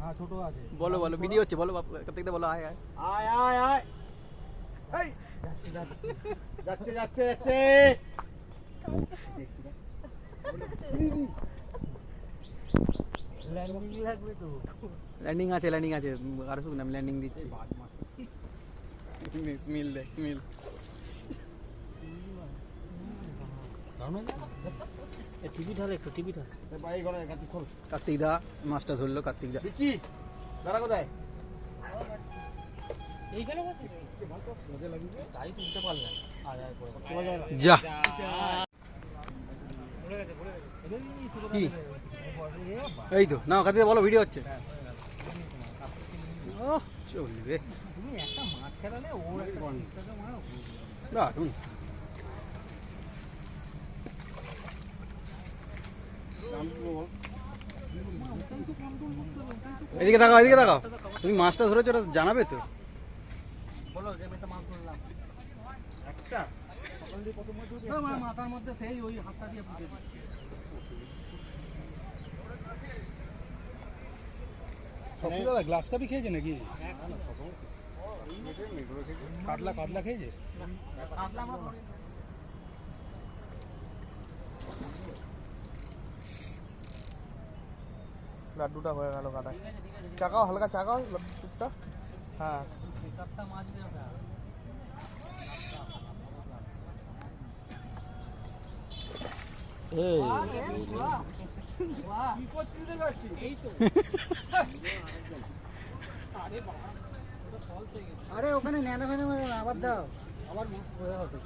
হ্যাঁ ছোট আছে বলো বলো ভিডিও হচ্ছে বলো বাপ- এখান থেকে বলো আয় আয় আয় আয় আয় এই যাচ্ছে যাচ্ছে যাচ্ছে ল্যান্ডিং লাগবে তো ল্যান্ডিং আছে ল্যান্ডিং আছে উম, আরো শুন আমি ল্যান্ডিং দিচ্ছি স্মিল দেখ স্মিল টিভি ঢাল একটু টিভি ঢাল। কার্তিক দা মাছটা ধরলো কার্তিক দা। দাঁড়া কোথায়? যা। কি? এই তো না দা বলো ভিডিও হচ্ছে। ও চলবে। তুমি এদিকে তাকাও এদিকে তাকাও। তুমি মাছটা ধরেছো ওটা জানাবে তো। বলো যে আমি মাছ ধরলাম। একটা? মাথার মধ্যে সেই ওই হাতটা দিয়ে দাদা গ্লাস কাপি খেয়েছে নাকি? কাতলা কাতলা খেয়েছে? কাতলা লাড্ডুটা হয়ে গেল কাটা চাকাও হালকা চাকাও লাড্ডুটা হ্যাঁ। আরে ওখানে আবার দাও। আবার হবে।